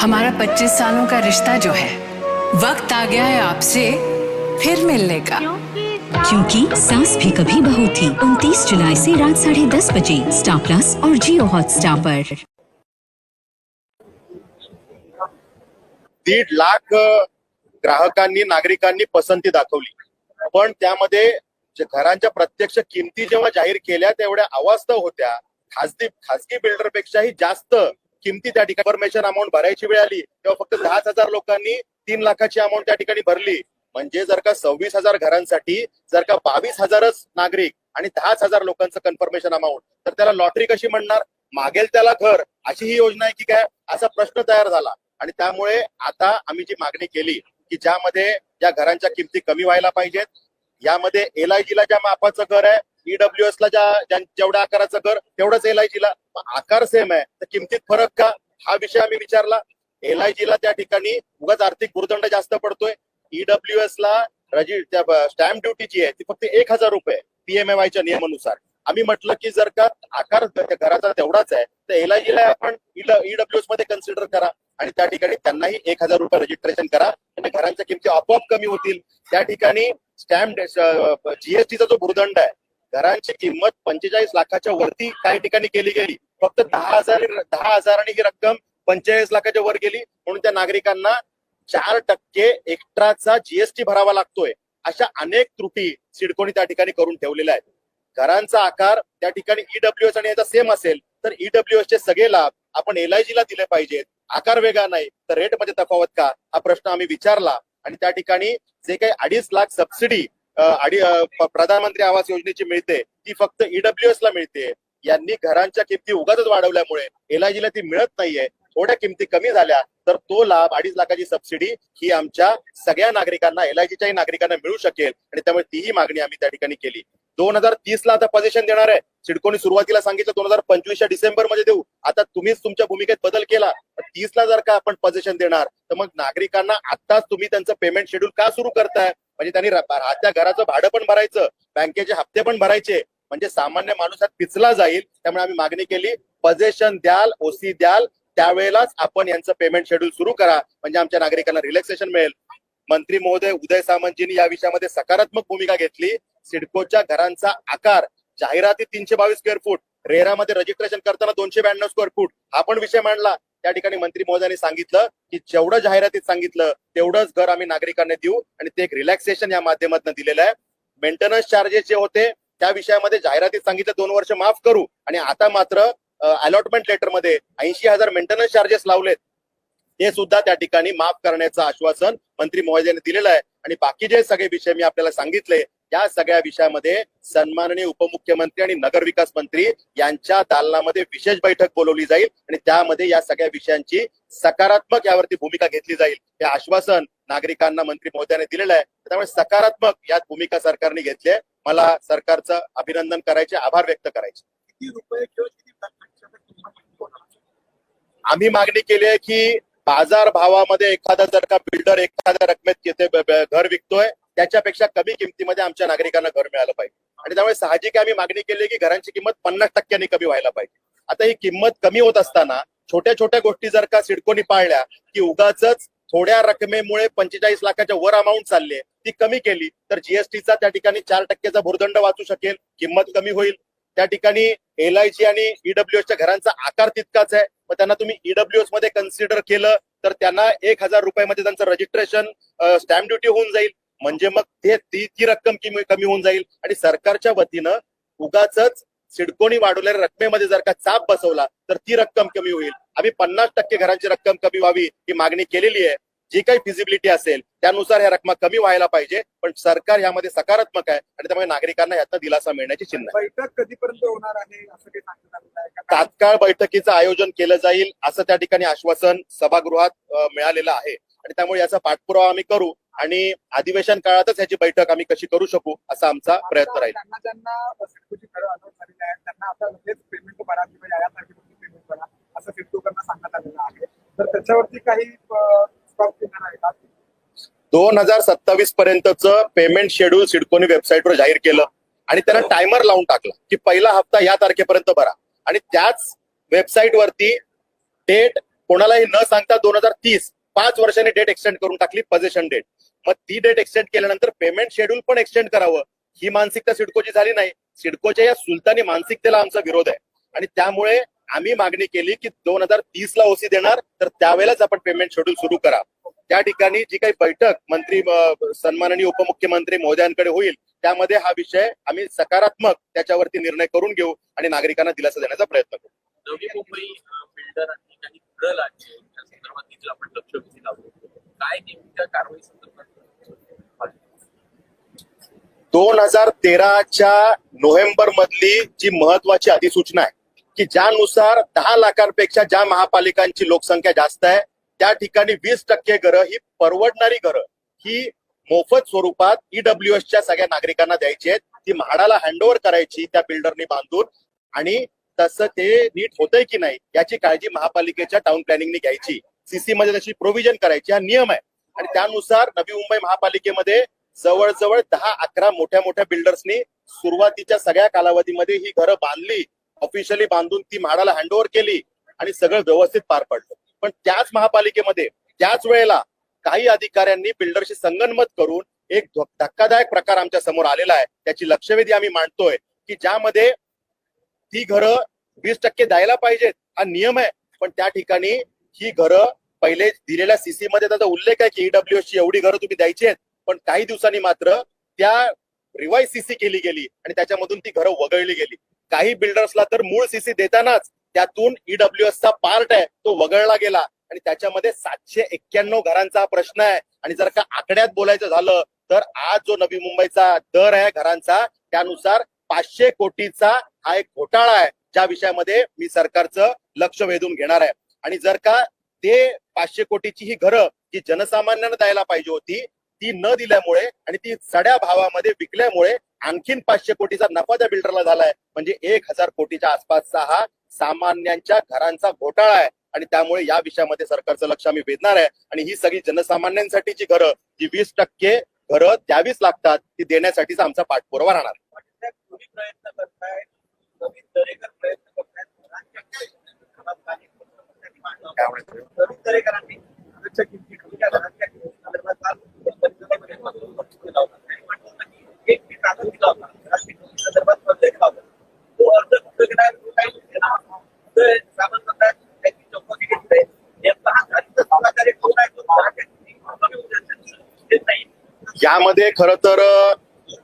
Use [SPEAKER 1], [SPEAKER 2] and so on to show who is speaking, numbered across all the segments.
[SPEAKER 1] हमारा 25 सालों का रिश्ता जो है वक्त आ गया है आपसे फिर मिलने का।
[SPEAKER 2] क्योंकि सास भी कभी बहू थी उनतीस जुलाई से रात साढ़े दस बजे स्टार प्लस और जियो हॉटस्टार पर।
[SPEAKER 3] दीड लाख ग्राहकांनी नागरिकांनी पसंती दाखवली. पण त्यामध्ये जे घरांच्या प्रत्यक्ष किमती जेव्हा जाहीर केल्या तेवढ्या अवास्तव होत्या. खासगी खासगी बिल्डर पेक्षाही जास्त किमती त्या ठिकाणी इन्फॉर्मेशन अमाऊंट भरायची वेळ आली तेव्हा फक्त दहाच हजार लोकांनी तीन लाखाची अमाऊंट त्या ठिकाणी भरली. म्हणजे जर का सव्वीस हजार घरांसाठी जर का बावीस हजारच नागरिक आणि दहाच हजार लोकांचं कन्फर्मेशन अमाऊंट तर त्याला लॉटरी कशी म्हणणार? मागेल त्याला घर अशी ही योजना आहे की काय? असा प्रश्न तयार झाला. आणि त्यामुळे आता आम्ही जी मागणी केली की ज्यामध्ये या घरांच्या किमती कमी व्हायला पाहिजेत यामध्ये एल आय ला ज्या मापाचं घर आहे ईडब्ल्यू एस ला ज्या जेवढ्या आकाराचं घर तेवढंच एल आय ला. आकार सेम आहे. तर किमतीत फरक का? हा विषय आम्ही विचारला. एल आय ला त्या ठिकाणी उगाच आर्थिक भूर्दंड जास्त पडतोय. ईडब्ल्यू एस ला रजी स्टॅम्प ड्युटी जी आहे ती फक्त एक हजार रुपये पीएमएवायच्या नियमानुसार. आम्ही म्हटलं की जर का आकार घराचा तेवढाच आहे तर एल आय ला आपण ईडब्ल्यू एसमध्ये कन्सिडर करा. आणि त्या ठिकाणी त्यांनाही एक हजार रुपये रजिस्ट्रेशन करा. आणि घरांच्या किमती आपोआप कमी होतील. त्या ठिकाणी स्टॅम्प जीएसटीचा जो भूर्दंड आहे घरांची किंमत पंचेचाळीस लाखाच्या वरती काही ठिकाणी केली गेली. फक्त दहा हजार दहा हजारांनी ही रक्कम पंचेचाळीस लाखाच्या वर गेली. म्हणून त्या नागरिकांना चार टक्के एक्स्ट्राचा जीएसटी भरावा लागतोय. अशा अनेक त्रुटी सिडकोनी त्या ठिकाणी करून ठेवलेल्या आहेत. घरांचा आकार त्या ठिकाणी ईडब्ल्यूएस आणि याचा सेम असेल तर ईडब्ल्यूएस चे सगळे लाभ आपण एलआयजीला दिले पाहिजेत. आकार वेगळा नाही तर रेटमध्ये तफावत का? हा प्रश्न आम्ही विचारला आणि त्या ठिकाणी जे काही अडीच लाख सबसिडी अडी- प्रधानमंत्री आवास योजनेची मिळते ती फक्त ईडब्ल्यूएस ला मिळते. यांनी घरांच्या किमती उगाच वाढवल्यामुळे एलआयजीला ती मिळत नाहीये. थोड्या किमती कमी झाल्या तर तो लाभ अडीच लाखाची सबसिडी ही आमच्या सगळ्या नागरिकांना एलआयजीच्याही नागरिकांना मिळू शकेल. आणि त्यामुळे तीही मागणी आम्ही त्या ठिकाणी केली. दोन हजार तीस ला आता पोझिशन देणार आहे. सिडकोनी सुरुवातीला सांगितलं दोन हजार पंचवीसच्या डिसेंबरमध्ये देऊ. आता तुम्हीच तुमच्या भूमिकेत बदल केला. तीस ला जर का आपण पोझिशन देणार तर मग नागरिकांना आताच तुम्ही त्यांचं पेमेंट शेड्यूल का सुरू करताय? म्हणजे त्यांनी राहत्या घराचं भाडं पण भरायचं बँकेचे हप्ते पण भरायचे. म्हणजे सामान्य माणूस पिचला जाईल त्यामुळे आम्ही मागणी केली पजेशन द्याल ओसी द्याल त्यावेळेलाच आपण यांचं पेमेंट शेड्यूल सुरू करा. म्हणजे आमच्या नागरिकांना रिलॅक्सेशन मिळेल. मंत्री महोदय उदय सामंतजींनी या विषयामध्ये सकारात्मक भूमिका घेतली. सिडकोच्या घरांचा आकार जाहिराती तीनशे बावीस स्क्वेअर फूट रेरामध्ये रजिस्ट्रेशन करताना दोनशे ब्याण्णव स्क्वेअर फूट हा पण विषय मांडला. त्या ठिकाणी मंत्री महोदयांनी सांगितलं की जेवढं जाहिरातीत सांगितलं तेवढंच घर आम्ही नागरिकांना देऊ आणि ते एक रिलॅक्सेशन या माध्यमातून दिलेलं आहे. मेंटेनन्स चार्जेस जे होते त्या विषयामध्ये जाहिरातीत सांगितलं दोन वर्ष माफ करू. आणि आता मात्र अलॉटमेंट लेटरमध्ये ऐंशी हजार मेंटेनन्स चार्जेस लावलेत. ते सुद्धा त्या ठिकाणी माफ करण्याचं आश्वासन मंत्री महोदयांनी दिलेलं आहे. आणि बाकी जे सगळे विषय मी आपल्याला सांगितले या सगळ्या विषयामध्ये सन्माननीय उपमुख्यमंत्री आणि नगरविकास मंत्री यांच्या दालनामध्ये विशेष बैठक बोलवली जाईल आणि त्यामध्ये या सगळ्या विषयांची सकारात्मक यावरती भूमिका घेतली जाईल हे आश्वासन नागरिकांना मंत्री महोदयाने दिलेलं आहे. त्यामुळे सकारात्मक यात भूमिका सरकारने घेतली आहे. मला सरकारचं अभिनंदन करायचे आभार व्यक्त करायचे. आम्ही मागणी केली आहे की बाजार भावामध्ये एखादा जर का बिल्डर एखाद्या रकमेत घर विकतोय त्याच्यापेक्षा कमी किमतीमध्ये आमच्या नागरिकांना घर मिळालं पाहिजे. आणि त्यामुळे साहजिक आम्ही मागणी केली की घरांची किंमत पन्नास टक्क्यांनी कमी व्हायला पाहिजे. आता ही किंमत कमी होत असताना छोट्या छोट्या गोष्टी जर का सिडकोनी पाळल्या की उगाच थोड्या रकमेमुळे पंचेचाळीस लाखाच्या वर अमाऊंट चालली आहे ती कमी केली तर जीएसटीचा त्या ठिकाणी चार टक्क्याचा भूर्दंड वाचू शकेल किंमत कमी होईल. त्या ठिकाणी एल आणि ईडब्ल्यूएसच्या घरांचा आकार तितकाच आहे. मग त्यांना तुम्ही ईडब्ल्यूएसमध्ये कन्सिडर केलं तर त्यांना एक हजार रुपयामध्ये त्यांचं रजिस्ट्रेशन स्टॅम्प ड्युटी होऊन जाईल. म्हणजे मग ते ती ती रक्कम कमी कमी होऊन जाईल. आणि सरकारच्या वतीनं उगाच सिडकोनी वाढवलेल्या रकमेमध्ये जर का चाप बसवला तर ती रक्कम कमी होईल. आम्ही पन्नास टक्के घरांची रक्कम कमी व्हावी ही मागणी केलेली आहे. जी काही फिजिबिलिटी असेल त्यानुसार ह्या रकमा कमी व्हायला पाहिजे. पण सरकार यामध्ये सकारात्मक आहे आणि त्यामुळे नागरिकांना यातनं दिलासा मिळण्याची चिन्ह
[SPEAKER 4] बैठक कधीपर्यंत होणार आहे असं काही?
[SPEAKER 3] तात्काळ बैठकीचं आयोजन केलं जाईल असं त्या ठिकाणी आश्वासन सभागृहात मिळालेलं आहे. आणि त्यामुळे याचा पाठपुरावा आम्ही करू आणि अधिवेशन काळातच याची बैठक आम्ही कशी करू शकू असा आमचा प्रयत्न राहील. दोन हजार सत्तावीस पर्यंतचं पेमेंट शेड्यूल सिडकोनी वेबसाईटवर जाहीर केलं आणि त्याला टायमर लावून टाकला की पहिला हप्ता या तारखेपर्यंत भरा. आणि त्याच वेबसाईट वरती डेट कोणालाही न सांगता दोन हजार तीस पाच वर्षांनी डेट एक्सटेंड करून टाकली पोझिशन डेट मग ती डेट एक्सटेंड केल्यानंतर पेमेंट शेड्यूल पण एक्सटेंड करावं. ही मानसिकता सिडकोची झाली नाही. सिडकोच्या या सुलतानी मानसिकतेला आमचा विरोध आहे. आणि त्यामुळे आम्ही मागणी केली की दोन हजार तीस ला ओसी देणार तर त्यावेळेलाच आपण पेमेंट शेड्यूल सुरू करा. त्या ठिकाणी जी काही बैठक मंत्री सन्माननीय उपमुख्यमंत्री मोदयांकडे होईल त्यामध्ये हा विषय आम्ही सकारात्मक त्याच्यावरती निर्णय करून घेऊ आणि नागरिकांना दिलासा देण्याचा प्रयत्न करू.
[SPEAKER 5] नवी त्या संदर्भात देखील आपण लक्षवेधी लावतो काय नेमक्या कारवाई संदर्भात
[SPEAKER 3] दोन हजार तेराच्या नोव्हेंबर मधली जी महत्वाची अधिसूचना आहे की ज्यानुसार दहा लाखांपेक्षा ज्या महापालिकांची लोकसंख्या जास्त आहे त्या ठिकाणी वीस टक्के घरं ही परवडणारी घरं ही मोफत स्वरूपात ईडब्ल्यूएसच्या सगळ्या नागरिकांना द्यायची आहेत. ती म्हाडाला हँडओव्हर करायची त्या बिल्डरनी बांधून आणि तसं ते नीट होतंय की नाही याची काळजी महापालिकेच्या टाउन प्लॅनिंगने घ्यायची. सीसी मध्ये त्याची प्रोव्हिजन करायची हा नियम आहे. आणि त्यानुसार नवी मुंबई महापालिकेमध्ये जवळजवळ दहा अकरा मोठ्या मोठ्या बिल्डर्सनी सुरुवातीच्या सगळ्या कालावधीमध्ये ही घरं बांधली ऑफिशियली बांधून ती म्हाडाला हँडओव्हर केली आणि सगळं व्यवस्थित पार पडलं. पण त्याच महापालिकेमध्ये त्याच वेळेला काही अधिकाऱ्यांनी बिल्डरशी संगनमत करून एक धक्कादायक प्रकार आमच्यासमोर आलेला आहे. त्याची लक्षवेधी आम्ही मांडतोय की ज्यामध्ये ती घरं वीस टक्के द्यायला पाहिजेत. हा नियम आहे. पण त्या ठिकाणी ही घरं पहिले दिलेल्या सीसी मध्ये त्याचा उल्लेख आहे की ईडब्ल्यू ची एवढी घरं तुम्ही द्यायची आहेत. पण काही दिवसांनी मात्र त्या रिवाईज सीसी केली गेली आणि त्याच्यामधून ती घरं वगळली गेली. काही बिल्डर्सला तर मूळ सीसी देतानाच त्यातून ईडब्ल्यू चा पार्ट आहे तो वगळला गेला. आणि त्याच्यामध्ये सातशे एक्क्याण्णव घरांचा प्रश्न आहे. आणि जर का आकड्यात बोलायचं झालं तर आज जो नवी मुंबईचा दर आहे घरांचा त्यानुसार पाचशे कोटीचा हा एक घोटाळा आहे. ज्या विषयामध्ये मी सरकारचं लक्ष वेधून घेणार आहे. आणि जर का ते पाचशे कोटीची ही घरं जी जनसामान्यांना द्यायला पाहिजे होती ती न दिल्यामुळे आणि ती सड्या भावामध्ये विकल्यामुळे आणखीन पाचशे कोटीचा नफा त्या बिल्डरला झालाय म्हणजे एक हजार कोटीच्या आसपासचा हा सामान्यांच्या घरांचा घोटाळा आहे. आणि त्यामुळे या विषयामध्ये सरकारचं लक्ष आम्ही वेधणार आहे. आणि ही सगळी जनसामान्यांसाठीची घरं जी वीस टक्के घरं द्यावीच लागतात ती देण्यासाठीचा आमचा पाठपुरावा राहणार.
[SPEAKER 4] नवीन दरेकर प्रयत्न नवीन दरेकरांनी किमती कमी
[SPEAKER 3] यामध्ये खर तर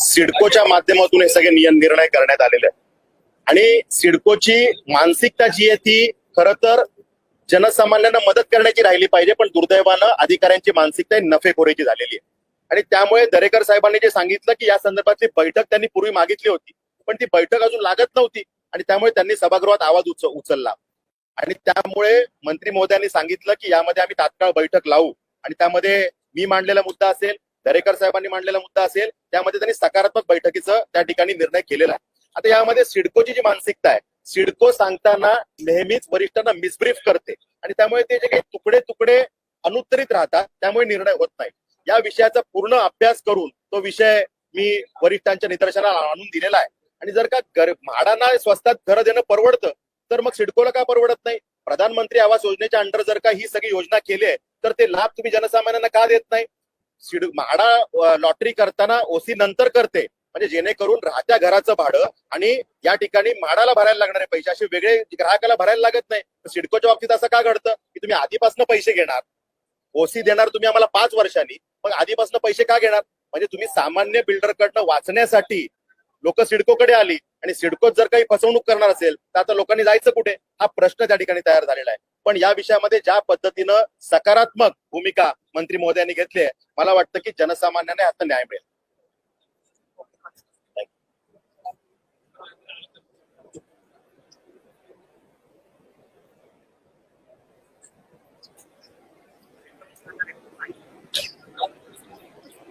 [SPEAKER 3] सिडकोच्या माध्यमातून हे सगळे नियम निर्णय करण्यात आलेले आहेत. आणि सिडकोची मानसिकता जी आहे ती खर तर जनसामान्यांना मदत करण्याची राहिली पाहिजे पण दुर्दैवानं अधिकाऱ्यांची मानसिकता ही नफेखोरीची झालेली आहे. आणि त्यामुळे दरेकर साहेबांनी जे सांगितलं की या संदर्भातली बैठक त्यांनी पूर्वी मागितली होती पण ती बैठक अजून लागत नव्हती आणि त्यामुळे त्यांनी सभागृहात आवाज उच उचलला. आणि त्यामुळे मंत्री महोदयांनी सांगितलं की यामध्ये आम्ही तात्काळ बैठक लावू आणि त्यामध्ये मी मांडलेला मुद्दा असेल दरेकर साहेबांनी मांडलेला मुद्दा असेल त्यामध्ये त्यांनी सकारात्मक बैठकीचं त्या ठिकाणी निर्णय केलेला आहे. आता यामध्ये सिडकोची जी मानसिकता आहे सिडको सांगताना नेहमीच वरिष्ठांना मिसब्रीफ करते. आणि त्यामुळे ते जे काही तुकडे तुकडे अनुत्तरित राहतात त्यामुळे निर्णय होत नाही. या विषयाचा पूर्ण अभ्यास करून तो विषय मी वरिष्ठांच्या निदर्शनाला आणून दिलेला आहे. आणि जर का घर म्हाडांना स्वस्तात घरं देणं परवडतं तर मग सिडकोला का परवडत नाही? प्रधानमंत्री आवास योजनेच्या अंडर जर का ही सगळी योजना केली आहे तर ते लाभ तुम्ही जनसामान्यांना का देत नाही? सिड म्हाडा लॉटरी करताना ओसी नंतर करते. म्हणजे जेणेकरून राहत्या घराचं भाडं आणि या ठिकाणी माडाला भरायला लागणारे पैसे असे वेगळे ग्राहकाला भरायला लागत नाही. तर सिडकोच्या बाबतीत असं का घडतं? की तुम्ही आधीपासून पैसे घेणार. ओसी देणार तुम्ही आम्हाला पाच वर्षांनी मग आधीपासून पैसे का घेणार? म्हणजे तुम्ही सामान्य बिल्डरकडनं वाचण्यासाठी लोक सिडकोकडे आली आणि सिडकोत जर काही फसवणूक करणार असेल तर आता लोकांनी जायचं कुठे? हा प्रश्न त्या ठिकाणी तयार झालेला आहे. पण या विषयामध्ये ज्या पद्धतीनं सकारात्मक भूमिका मंत्री महोदयांनी घेतली आहे मला वाटतं की जनसामान्यांना आता न्याय मिळेल.